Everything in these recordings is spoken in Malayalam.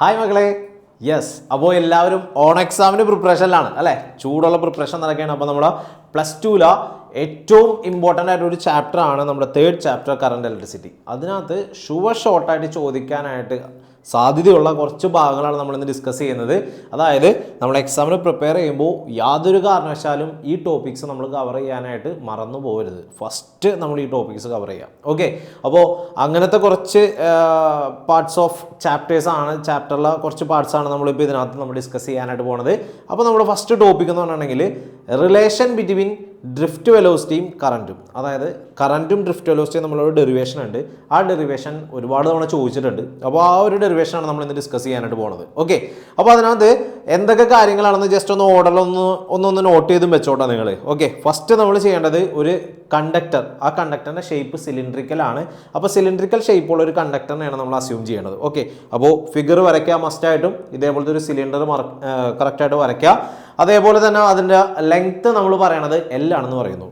ഹായ് മക്കളെ. യെസ് അപ്പോൾ എല്ലാവരും ഓൺ എക്സാമിന് പ്രിപ്പറേഷനിലാണ് അല്ലേ? ചൂടുള്ള പ്രിപ്പറേഷൻ നടക്കുകയാണ്. അപ്പോൾ നമ്മുടെ പ്ലസ് ടുവില ഏറ്റവും ഇമ്പോർട്ടന്റ് ആയിട്ട് ഒരു ചാപ്റ്റർ ആണ് നമ്മുടെ തേർഡ് ചാപ്റ്റർ കറണ്ട് ഇലക്ട്രിസിറ്റി അതിനകത്ത് ഷുവർ ഷോർട്ടായിട്ട് ചോദിക്കാനായിട്ട് സാധ്യതയുള്ള കുറച്ച് ഭാഗങ്ങളാണ് നമ്മളിന്ന് ഡിസ്കസ് ചെയ്യുന്നത്. അതായത് നമ്മൾ എക്സാമിന് പ്രിപ്പയർ ചെയ്യുമ്പോൾ യാതൊരു കാരണവശാലും ഈ ടോപ്പിക്സ് നമ്മൾ കവർ ചെയ്യാനായിട്ട് മറന്നു പോകരുത്. ഫസ്റ്റ് നമ്മൾ ഈ ടോപ്പിക്സ് കവർ ചെയ്യാം ഓക്കെ അപ്പോൾ അങ്ങനത്തെ കുറച്ച് പാർട്സ് ഓഫ് ചാപ്റ്റേഴ്സ് ആണ് ചാപ്റ്ററിലെ കുറച്ച് പാർട്സ് ആണ് നമ്മളിപ്പോൾ ഇതിനകത്ത് നമ്മൾ ഡിസ്കസ് ചെയ്യാനായിട്ട് പോണത്. അപ്പോൾ നമ്മുടെ ഫസ്റ്റ് ടോപ്പിക് എന്ന് പറഞ്ഞിട്ടുണ്ടെങ്കിൽ റിലേഷൻ ബിറ്റ്വീൻ ഡ്രിഫ്റ്റ് വെലോസിറ്റിയും കറന്റും അതായത് കറന്റും ഡ്രിഫ്റ്റ് വെലോസിറ്റിയും നമ്മളൊരു ഡെറിവേഷൻ ഉണ്ട്. ആ ഡെറിവേഷൻ ഒരുപാട് തവണ ചോദിച്ചിട്ടുണ്ട്. അപ്പോൾ ആ ഒരു ഡെറിവേഷനാണ് നമ്മൾ ഇന്ന് ഡിസ്കസ് ചെയ്യാനായിട്ട് പോകുന്നത് ഓക്കെ അപ്പോൾ അതിനകത്ത് എന്തൊക്കെ കാര്യങ്ങളാണെന്ന് ജസ്റ്റ് ഒന്ന് ഓർഡറിലൊന്ന് ഒന്നൊന്ന് നോട്ട് ചെയ്തും വെച്ചോട്ടെ നിങ്ങൾ ഓക്കെ ഫസ്റ്റ് നമ്മൾ ചെയ്യേണ്ടത് ഒരു കണ്ടക്ടർ ആ കണ്ടക്ടറിന്റെ ഷേപ്പ് സിലിണ്ട്രിക്കൽ ആണ്. അപ്പോൾ സിലിണ്ട്രിക്കൽ ഷേപ്പുള്ള ഒരു കണ്ടക്ടറിനെയാണ് നമ്മൾ അസ്യൂം ചെയ്യേണ്ടത് ഓക്കെ അപ്പോൾ ഫിഗർ വരയ്ക്കുക മസ്റ്റായിട്ടും ഇതേപോലത്തെ ഒരു സിലിണ്ടർ കറക്റ്റായിട്ട് വരയ്ക്കുക. അതേപോലെ തന്നെ അതിന്റെ ലെങ്ത്ത് നമ്മൾ പറയണത് L ആണെന്ന് പറയുന്നു.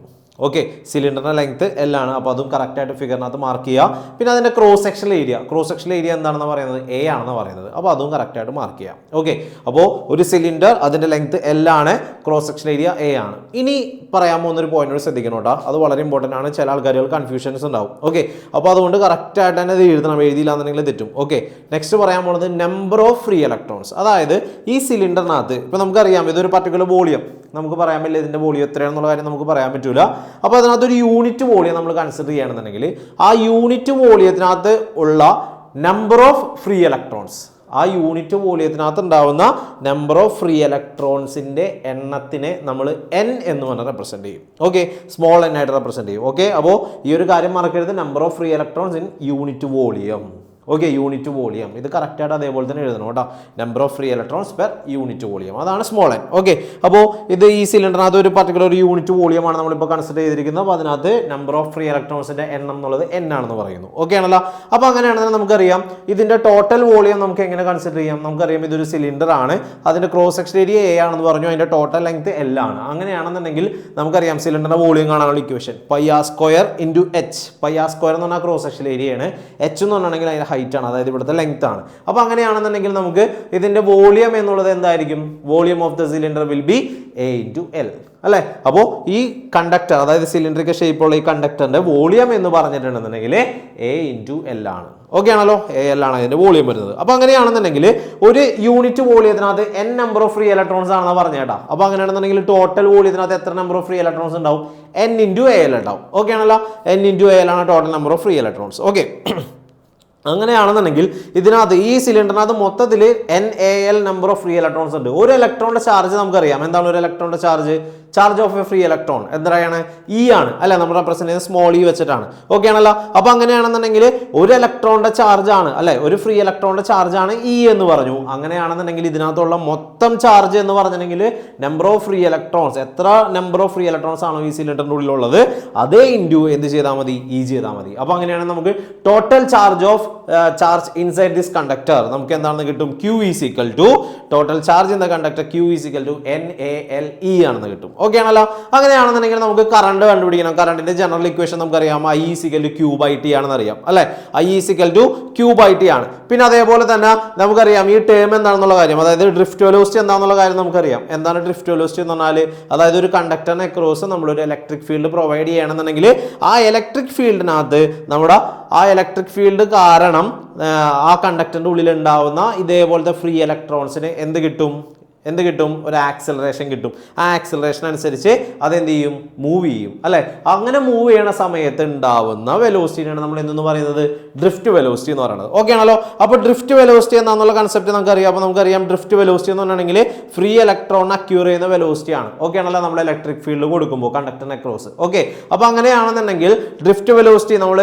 ഓക്കെ സിലിണ്ടറിന്റെ ലെങ്ത്ത് എൽ ആണ്. അപ്പോൾ അതും കറക്റ്റായിട്ട് ഫിഗറിനകത്ത് മാർക്ക് ചെയ്യുക പിന്നെ അതിന്റെ cross section area cross section area എന്താണെന്ന് പറയുന്നത്? എ ആണെന്ന് പറയുന്നത്. അപ്പോൾ അതും കറക്റ്റായിട്ട് മാർക്ക് ചെയ്യാം. ഓക്കെ അപ്പോൾ ഒരു സിലിണ്ടർ അതിന്റെ ലെങ്ത്ത് എൽ ആണ് ക്രോസ് സെക്ഷൻ ഏരിയ എ ആണ്. ഇനി പറയാൻ പോകുന്ന ഒരു പോയിന്റ് ശ്രദ്ധിക്കണം കേട്ടോ അത് വളരെ ഇമ്പോർട്ടന്റ് ആണ്. ചില ആൾക്കാരുകൾ കൺഫ്യൂഷൻസ് ഉണ്ടാവും. ഓക്കെ അപ്പോൾ അതുകൊണ്ട് കറക്റ്റായിട്ട് തന്നെ ഇത് എഴുതണം. എഴുതിയില്ല എന്നുണ്ടെങ്കിൽ തെറ്റും. ഓക്കെ നെക്സ്റ്റ് പറയാൻ പോകുന്നത് നമ്പർ ഓഫ് ഫ്രീ ഇലക്ട്രോൺസ് അതായത് ഈ സിലിണ്ടറിനകത്ത് ഇപ്പോൾ നമുക്കറിയാം ഇതൊരു പർട്ടിക്കുലർ വോളിയം നമുക്ക് പറയാൻ പറ്റില്ല ഇതിന്റെ വോളിയം എത്രയാണെന്നുള്ള കാര്യം നമുക്ക് പറയാൻ പറ്റൂല. അപ്പോൾ അതിനകത്ത് ഒരു യൂണിറ്റ് വോളിയം നമ്മൾ കൺസിഡർ ചെയ്യുകയാണെന്നുണ്ടെങ്കിൽ ആ യൂണിറ്റ് വോളിയത്തിനകത്ത് ഉള്ള നമ്പർ ഓഫ് ഫ്രീ ഇലക്ട്രോൺസ് ആ യൂണിറ്റ് വോളിയത്തിനകത്ത് ഉണ്ടാവുന്ന നമ്പർ ഓഫ് ഫ്രീ ഇലക്ട്രോൺസിന്റെ എണ്ണത്തിനെ നമ്മൾ എൻ എന്ന് പറഞ്ഞ് റെപ്രസെന്റ് ചെയ്യും. ഓക്കെ സ്മോൾ എൻ ആയിട്ട് റെപ്രസെന്റ് ചെയ്യും. ഓക്കെ അപ്പോൾ ഈ ഒരു കാര്യം മറക്കരുത്. Number of free electrons in unit volume. Okay unit volume ഇത് കറക്റ്റായിട്ട് അതേപോലെ തന്നെ എഴുതണം കേട്ടോ. Number of free electrons per unit volume അതാണ് സ്മോൾ എൻ ഓക്കെ അപ്പോൾ ഇത് ഈ സിലിണ്ടറിനകത്ത് ഒരു പർട്ടിക്കുലർ ഒരു യൂണിറ്റ് വോളിയമാണ് നമ്മളിപ്പോൾ കൺസിഡർ ചെയ്തിരിക്കുന്നത്. അപ്പോൾ അതിനകത്ത് നമ്പർ ഓഫ് ഫ്രീ ഇലക്ട്രോൺസിന്റെ എണ്ണം എന്നുള്ളത് എൻ ആണെന്ന് പറയുന്നു. ഓക്കെ ആണല്ലോ? അപ്പോൾ അങ്ങനെയാണെന്ന് നമുക്കറിയാം. ഇതിന്റെ ടോട്ടൽ വോളിയം നമുക്ക് എങ്ങനെ കൺസിഡർ ചെയ്യാം? നമുക്കറിയാം ഇതൊരു സിലിണ്ടർ ആണ്. അതിന്റെ ക്രോസ് സെക്ഷൻ ഏരിയ എ ആണെന്ന് പറഞ്ഞു. അതിന്റെ ടോട്ടൽ ലെങ്ത് എൽ ആണ്. അങ്ങനെയാണെന്നുണ്ടെങ്കിൽ നമുക്കറിയാം സിലിണ്ടറിന്റെ വോളിയം കാണാനുള്ള equation pi R square into H pi square എന്ന് പറഞ്ഞാൽ ക്രോസ് സെക്ഷൻ ഏരിയയാണ് എച്ച് എന്ന് പറഞ്ഞിട്ടുണ്ടെങ്കിൽ അതിന്റെ ഹൈറ്റ് ആണ് അതായത് ഇവിടുത്തെ ലെങ്ത് ആണ്. അപ്പോൾ അങ്ങനെയാണെന്നുണ്ടെങ്കിൽ നമുക്ക് ഇതിന്റെ വോളിയം എന്നുള്ളത് എന്തായിരിക്കും? Volume of the cylinder will be A into L അല്ലേ? അപ്പോൾ ഈ കണ്ടക്ടർ അതായത് സിലിണ്ടറിക്ക് ഷേപ്പുള്ള ഈ കണ്ടക്ടറിന്റെ വോളിയം എന്ന് പറഞ്ഞിട്ടുണ്ടെന്നുണ്ടെങ്കിൽ എ ഇന്റു എൽ ആണ്. ഓക്കെ ആണല്ലോ? എ എൽ ആണ് അതിന്റെ വോളിയം വരുന്നത്. അപ്പോൾ അങ്ങനെയാണെന്നുണ്ടെങ്കിൽ ഒരു unit വോളിയത്തിനകത്ത് N number of free electrons ആണെന്ന് പറഞ്ഞേട്ടാ അപ്പോൾ അങ്ങനെയാണെന്നുണ്ടെങ്കിൽ ടോട്ടൽ വോളിയത്തിനകത്ത് എത്ര നമ്പർ ഓഫ് ഫ്രീ ഇലക്ട്രോൺസ് ഉണ്ടാവും? എൻ ഇന്റു എ എൽ ഉണ്ടാവും. ഓക്കെ ആണല്ലോ? എൻ ഇന്റു എ എൽ ആണ് total number of free electrons okay അങ്ങനെയാണെന്നുണ്ടെങ്കിൽ ഇതിനകത്ത് ഈ സിലിണ്ടറിനകത്ത് മൊത്തത്തിൽ N A L number of free electrons ഉണ്ട്. ഒരു ഇലക്ട്രോണിന്റെ ചാർജ് നമുക്കറിയാം. എന്താണ് ഒരു ഇലക്ട്രോണിന്റെ charge charge of a free electron എന്തായാണ് E ആണ്. അല്ലെ നമ്മൾ റെപ്രസെന്റ് ചെയ്യുന്നത് സ്മോൾ ഇ വെച്ചിട്ടാണ്. ഓക്കെ ആണല്ലോ? അപ്പൊ അങ്ങനെയാണെന്നുണ്ടെങ്കിൽ ഒരു ഇലക്ട്രോണിന്റെ ചാർജ് ആണ്. അല്ലെ? ഒരു ഫ്രീ ഇലക്ട്രോണിന്റെ ചാർജ് ആണ് ഇ എന്ന് പറഞ്ഞു. അങ്ങനെയാണെന്നുണ്ടെങ്കിൽ ഇതിനകത്തുള്ള മൊത്തം ചാർജ് എന്ന് പറഞ്ഞിട്ടുണ്ടെങ്കിൽ നമ്പർ ഓഫ് ഫ്രീ ഇലക്ട്രോൺസ് എത്ര നമ്പർ ഓഫ് ഫ്രീ ഇലക്ട്രോൺസ് ആണോ ഈ സിലിണ്ടറിന്റെ ഉള്ളിലുള്ളത്? അതേ ഇൻഡ്യൂ എന്ത് ചെയ്താൽ മതി? ഇ ചെയ്താൽ മതി. അപ്പൊ അങ്ങനെയാണെങ്കിൽ നമുക്ക് total charge of charge inside this conductor നമുക്ക് എന്താണെന്ന് കിട്ടും? Q is equal to total charge in the conductor Q is equal to N A L E ആണെന്ന് കിട്ടും. ഓക്കെ ആണല്ലോ അങ്ങനെയാണെന്നുണ്ടെങ്കിൽ നമുക്ക് കറണ്ട് കണ്ടുപിടിക്കണം. കറണ്ടിന്റെ ജനറൽ ഇക്വേഷൻ നമുക്കറിയാം. I is equal to Q by I T ആണെന്ന് അറിയാം അല്ലെ? I is equal to Q by I T ആണ്. പിന്നെ അതേപോലെ തന്നെ നമുക്കറിയാം ഈ ടേം എന്താണെന്നുള്ള കാര്യം. അതായത് ഡ്രിഫ്റ്റ് വെലോസിറ്റി എന്താണെന്നുള്ള കാര്യം നമുക്കറിയാം. എന്താണ് ഡ്രിഫ്റ്റ് വെലോസിറ്റി എന്ന് പറഞ്ഞാൽ അതായത് ഒരു കണ്ടക്ടറിനെ ക്രോസ് നമ്മളൊരു ഇലക്ട്രിക് ഫീൽഡ് പ്രൊവൈഡ് ചെയ്യണമെന്നുണ്ടെങ്കിൽ ആ ഇലക്ട്രിക് ഫീൽഡിനകത്ത് നമ്മുടെ ആ ഇലക്ട്രിക് ഫീൽഡ് കാരണം ആ കണ്ടക്ടറിന്റെ ഉള്ളിൽ ഉണ്ടാവുന്ന ഇതേപോലത്തെ ഫ്രീ ഇലക്ട്രോൺസിന് എന്ത് കിട്ടും? എന്ത് കിട്ടും? ഒരു ആക്സിലറേഷൻ കിട്ടും. ആ ആക്സിലറേഷൻ അനുസരിച്ച് അതെന്ത് ചെയ്യും? മൂവ് ചെയ്യും അല്ലേ? അങ്ങനെ മൂവ് ചെയ്യണ സമയത്ത് ഉണ്ടാവുന്ന വെലോസിറ്റിയാണ് നമ്മൾ എന്തെന്ന് പറയുന്നത്? ഡ്രിഫ്റ്റ് വെലോസിറ്റി എന്ന് പറയുന്നത്. ഓക്കെ ആണല്ലോ? അപ്പോൾ ഡ്രിഫ്റ്റ് വെലോസിറ്റി എന്നാന്നുള്ള കൺസെപ്റ്റ് നമുക്കറിയാം. അപ്പോൾ നമുക്കറിയാം ഡ്രിഫ്റ്റ് വെലോസിറ്റി എന്ന് പറഞ്ഞിട്ടുണ്ടെങ്കിൽ ഫ്രീ ഇലക്ട്രോൺ അക്യൂർ ചെയ്യുന്ന വെലോസിറ്റി ആണ്. ഓക്കെ ആണല്ലോ? നമ്മൾ ഇലക്ട്രിക് ഫീൽഡ് കൊടുക്കുമ്പോൾ കണ്ടക്ടറിനെ ക്രോസ് ഓക്കെ അപ്പോൾ അങ്ങനെയാണെന്നുണ്ടെങ്കിൽ ഡ്രിഫ്റ്റ് വെലോസിറ്റി നമ്മൾ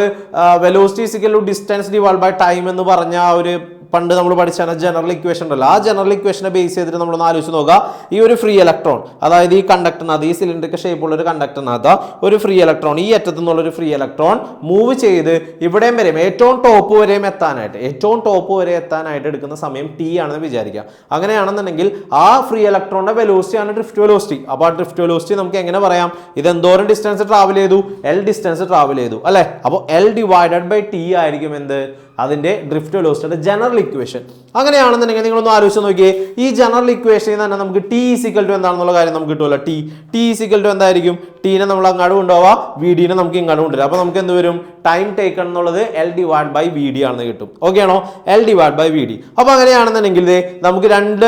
velocity equal distance divide by time എന്ന് പറഞ്ഞ ആ ഒരു പണ്ട് നമ്മൾ പഠിച്ച ജനറൽ ഇക്വേഷൻ ഉണ്ടല്ലോ. ആ ജനറൽ ഇക്വേഷനെ ബേസ് ചെയ്തിട്ട് നമ്മൾ ഒന്ന് ആലോചിച്ച് നോക്കുക. ഈ ഒരു ഫ്രീ ഇലക്ട്രോൺ അതായത് ഈ കണ്ടക്ടറിനകത്ത് ഈ സിലിണ്ടറിക്ക് ഷേപ്പുള്ള ഒരു കണ്ടക്ടറിനകത്ത് ഒരു ഫ്രീ ഇലക്ട്രോൺ ഈ അറ്റത്തു നിന്നുള്ള ഒരു ഫ്രീ ഇലക്ട്രോൺ മൂവ് ചെയ്ത് ഇവിടെയും വരെയും ഏറ്റവും ടോപ്പ് വരെയും എത്താനായിട്ട് ഏറ്റവും ടോപ്പ് വരെ എത്താനായിട്ട് എടുക്കുന്ന സമയം ടി ആണെന്ന് വിചാരിക്കുക. അങ്ങനെയാണെന്നുണ്ടെങ്കിൽ ആ ഫ്രീ ഇലക്ട്രോണിന്റെ വെലോസിറ്റി ആണ് ഡ്രിഫ്റ്റ് വെലോസിറ്റി അപ്പോൾ ആ ഡ്രിഫ്റ്റ് വെലോസിറ്റി നമുക്ക് എങ്ങനെ പറയാം? ഇത് എന്തോരം ഡിസ്റ്റൻസ് ട്രാവൽ ചെയ്തു? എൽ ഡിസ്റ്റൻസ് ട്രാവൽ ചെയ്തു അല്ലേ? അപ്പോൾ എൽ ഡിവൈഡഡ് ബൈ ടി ആയിരിക്കും എന്ത്? അതിന്റെ ഡ്രിഫ്റ്റ് വെലോസിറ്റിയുടെ ജനറൽ ഇക്വേഷൻ അങ്ങനെയാണെന്നുണ്ടെങ്കിൽ നിങ്ങളൊന്ന് ആലോചിച്ച് നോക്കിയേ. ഈ ജനറൽ ഇക്വേഷനിൽ തന്നെ നമുക്ക് ടി ഈസിക്കൽ ടു എന്താണെന്നുള്ള കാര്യം നമുക്ക് കിട്ടുമല്ലോ. ടി ടി ഈസിക്കൽ ടു എന്തായിരിക്കും? ടീനെ നമ്മൾ അങ്ങോട്ട് കൊണ്ടുപോവാം വി ഡിനെ നമുക്ക് ഇങ്ങോട്ട് കൊണ്ടുവരാം. അപ്പോൾ നമുക്ക് എന്ത് വരും? ടൈം ടേക്കൺ എന്നുള്ളത് L divide by V D ആണെന്ന് കിട്ടും. ഓക്കെ ആണോ? L divide by V D അപ്പോൾ അങ്ങനെയാണെന്നുണ്ടെങ്കിൽ നമുക്ക് രണ്ട്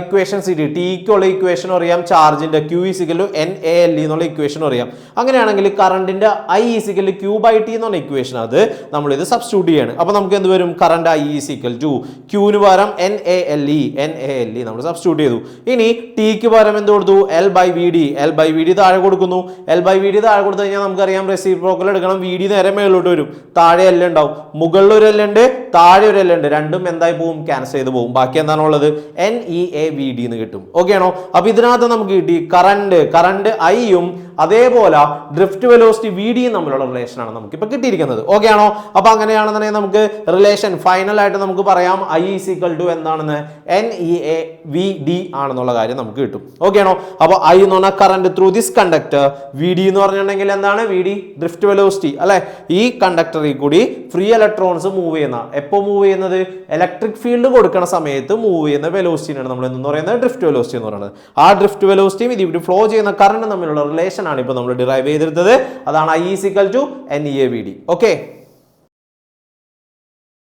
ഇക്വേഷൻസ് കിട്ടി. ടീക്കുള്ള ഇക്വേഷൻ അറിയാം. ചാർജിന്റെ Q is equal N A L എന്നുള്ള ഇക്വേഷൻ അറിയാം. അങ്ങനെയാണെങ്കിൽ കറണ്ടിന്റെ I is equal Q by T എന്നുള്ള ഇക്വേഷൻ അത് നമ്മൾ ഇത് സബ്സ്റ്റിറ്റ്യൂട്ട് ചെയ്യാണ്. അപ്പോൾ നമുക്ക് എന്ത് വരും? Current I is equal to ക്യൂന് പകരം N A L E N A L E നമ്മൾ സബ്സ്റ്റിറ്റ്യൂട്ട് ചെയ്തു. ഇനി ടിക്ക് പകരം എന്ത് കൊടുത്തു? L by V D L by V D താഴെ കൊടുക്കുന്നു. എൽ ബൈ വി ഡി താഴെ കൊടുത്തു കഴിഞ്ഞാൽ നമുക്കറിയാം റെസിപ്രോക്കൽ എടുക്കണം. വി ഡി നേരെ മേളിലോട്ട് വരും. താഴെ എല്ലാം ഉണ്ടാവും. മുകളിൽ ഒരു എല്ലുണ്ട് താഴെ ഒരു എല്ലുണ്ട് രണ്ടും എന്തായി പോകും ക്യാൻസൽ ചെയ്ത് പോകും ബാക്കി എന്താണുള്ളത് N E A V D എന്ന് കിട്ടും. ഓക്കെ ആണോ? അപ്പൊ ഇതിനകത്ത് നമുക്ക് കിട്ടി കറണ്ട് കറണ്ട് ഐയും അതേപോലെ ഡ്രിഫ്റ്റ് വെലോസിറ്റി വി ഡിയും തമ്മിലുള്ള റിലേഷൻ ആണ് നമുക്ക് ഇപ്പൊ കിട്ടിയിരിക്കുന്നത്. ഓക്കെ ആണോ? അപ്പൊ അങ്ങനെയാണെന്നുണ്ടെങ്കിൽ നമുക്ക് റിലേഷൻ ഫൈനൽ ആയിട്ട് നമുക്ക് പറയാം ഐ ഈസ് ഈക്വൽ ടു എന്താണെന്ന്? N E A V D ആണെന്നുള്ള കാര്യം നമുക്ക് കിട്ടും. ഓക്കെ ആണോ? അപ്പൊ ഐ എന്ന് പറഞ്ഞാൽ current through this conductor V D എന്ന് പറഞ്ഞിട്ടുണ്ടെങ്കിൽ എന്താണ്? വി ഡി ഡ്രിഫ്റ്റ് വെലോസിറ്റി അല്ലെ? ഈ കണ്ടക്ടറിൽ കൂടി ഫ്രീ ഇലക്ട്രോൺസ് മൂവ് ചെയ്യുന്ന എപ്പോ മൂവ് ചെയ്യുന്നത്? ഇലക്ട്രിക് ഫീൽഡ് കൊടുക്കുന്ന സമയത്ത് മൂവ് ചെയ്യുന്ന വെലോസിറ്റിയാണ് നമ്മൾ എന്ന് പറയുന്നത്? ഡ്രിഫ്റ്റ് വെലോസിറ്റി എന്ന് പറയുന്നത്. ആ ഡ്രിഫ്റ്റ് വെലോസിറ്റിയും ഇത് ഫ്ലോ ചെയ്യുന്ന കറണ്ട് തമ്മിലുള്ള റിലേഷൻ ആണ് ഇപ്പോൾ നമ്മൾ ഡിറൈവ് ചെയ്തിരുന്നത്. അതാണ് I is equal to N E A V D okay